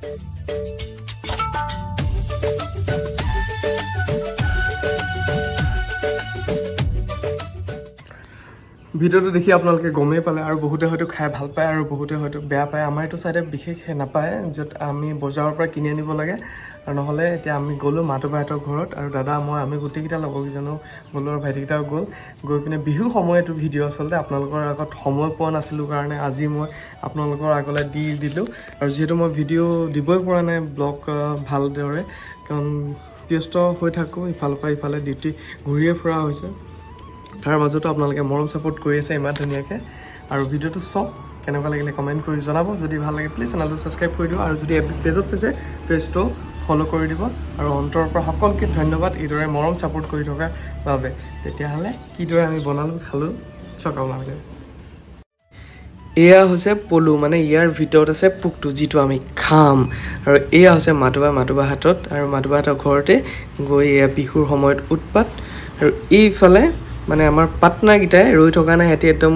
ভিডিঅ'টো দেখি আপোনালোকে গমেই পালে আৰু বহুতে হয়তো খাই ভাল পায় আৰু বহুতে হয়তো বেয়া পায়। আমাৰ এইটো ছাইডে বিশেষ নাপায় য'ত আমি বজাৰৰ পৰা কিনি আনিব লাগে। আৰু নহ'লে এতিয়া আমি গ'লোঁ মাতুবাহঁতৰ ঘৰত আৰু দাদা মই আমি গোটেইকেইটা লগৰকেইজনো গ'লোঁ আৰু ভাইটিকেইটাও গ'ল। গৈ পিনে বিহু সময়তো ভিডিঅ' আচলতে আপোনালোকৰ আগত সময় পোৱা নাছিলোঁ কাৰণে আজি মই আপোনালোকৰ আগলৈ দি দিলোঁ। আৰু যিহেতু মই ভিডিঅ' দিবই পৰা নাই ব্লগ ভালদৰে কাৰণ ব্যস্ত হৈ থাকোঁ ইফালৰ পৰা ইফালে ডিউটি ঘূৰিয়ে ফুৰা হৈছে। তাৰ মাজতো আপোনালোকে মৰম ছাপোৰ্ট কৰি আছে ইমান ধুনীয়াকৈ। আৰু ভিডিঅ'টো চাওক কেনেকুৱা লাগিলে কমেণ্ট কৰি জনাব। যদি ভাল লাগে প্লিজ চেনেলটো ছাবস্ক্ৰাইব কৰি দিব আৰু যদি পেজত চাইছে পেজটো ফ'ল' কৰি দিব আৰু অন্তৰৰ পৰা সকলোকে ধন্যবাদ এইদৰে মৰম ছাপোৰ্ট কৰি থকাৰ বাবে। তেতিয়াহ'লে কিদৰে আমি বনালোঁ খালোঁ চাওক আপোনালোকে। এয়া হৈছে পলু মানে ইয়াৰ ভিতৰত আছে পোকটো যিটো আমি খাম। আৰু এয়া হৈছে মাতুবা মাতুবা হাতত। আৰু মাতুবা হাতৰ ঘৰতে গৈ এয়া বিহুৰ সময়ত উৎপাত। আৰু এইফালে মানে আমাৰ পাৰ্টনাৰকেইটাই ৰৈ থকা নাই সিহঁতি একদম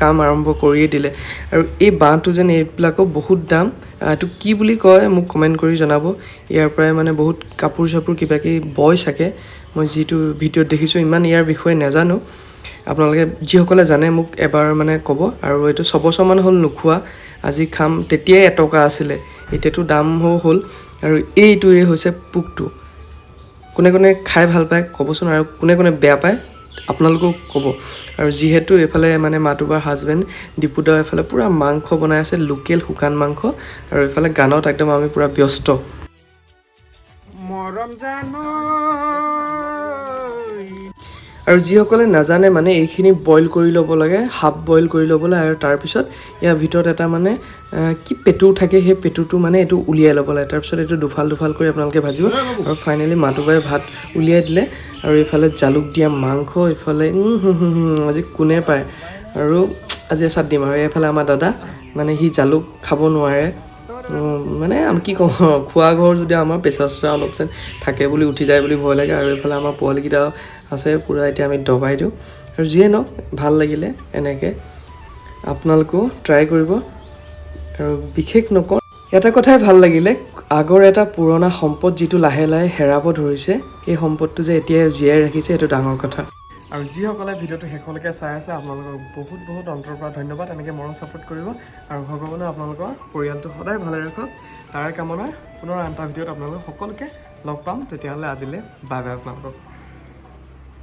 কাম আৰম্ভ কৰিয়ে দিলে। আৰু এই বাঁহটো যেন এইবিলাকো বহুত দাম। এইটো কি বুলি কয় মোক কমেণ্ট কৰি জনাব। ইয়াৰ পৰাই মানে বহুত কাপোৰ চাপোৰ কিবা কিবি বয় চাগে। মই যিটো ভিডিঅ'ত দেখিছোঁ ইমান ইয়াৰ বিষয়ে নাজানো। আপোনালোকে যিসকলে জানে মোক এবাৰ মানে ক'ব। আৰু এইটো ছবছৰমান হ'ল নোখোৱা। আজি খাম তেতিয়াই এটকা আছিলে। এতিয়াতো দাম হ'ল। আৰু এইটোৱে হৈছে পোকটো। কোনে কোনে খাই ভাল পায় ক'বচোন আৰু কোনে কোনে বেয়া পায়। আপোনালোকেও ক'ব। আৰু যিহেতু এইফালে মানে মাতুবাৰ হাজবেণ্ড দীপুদা এইফালে পূৰা মাংস বনাই আছে লোকেল শুকান মাংস। আৰু এইফালে গানত একদম আমি পূৰা ব্যস্ত। আৰু যিসকলে নাজানে মানে এইখিনি বইল কৰি ল'ব লাগে হাফ বইল কৰি ল'ব লাগে আৰু তাৰপিছত ইয়াৰ ভিতৰত এটা মানে কি পেটু থাকে সেই পেটুটো মানে এইটো উলিয়াই ল'ব লাগে। তাৰপিছত এইটো দুফাল দুফাল কৰি আপোনালোকে ভাজিব। আৰু ফাইনেলি মাতুবাই ভাত উলিয়াই দিলে। আৰু এইফালে জালুক দিয়া মাংস, এইফালে আজি কোনে পায়? আৰু আজি এচাত দিম আৰু এইফালে আমাৰ দাদা মানে সি জালুক খাব নোৱাৰে। মানে আমি কি কওঁ, খোৱা ঘৰ যদি আমাৰ প্ৰেছাৰ চেছাৰ অলপ যেন থাকে বুলি উঠি যায় বুলি ভয় লাগে আৰু এইফালে আমাৰ পোৱালিকেইটাও আছে, পূৰা এতিয়া আমি দবাই দিওঁ। আৰু যিয়ে নহওক, ভালো লাগিলে এনেকৈ। আপোনালোকেও ট্ৰাই কৰিব। আৰু বিশেষ নকওঁ। এটা কথাই ভাল লাগিলে আগৰ এটা পুৰণা সম্পদ যিটো লাহে লাহে হেৰাব ধৰিছে সেই সম্পদটো যে এতিয়া জীয়াই ৰাখিছে সেইটো ডাঙৰ কথা। আৰু যিসকলে ভিডিঅ'টো শেষলৈকে চাই আছে আপোনালোকক বহুত বহুত অন্তৰৰ পৰা ধন্যবাদ। এনেকৈ মৰম ছাপোৰ্ট কৰিব। আৰু ভগৱানে আপোনালোকৰ পৰিয়ালটো সদায় ভালে ৰাখক। তাৰে কামনা পুনৰ আন এটা ভিডিঅ'ত আপোনালোকক সকলোকে লগ পাম। তেতিয়াহ'লে আজিলৈ বাই বাই আপোনালোকক।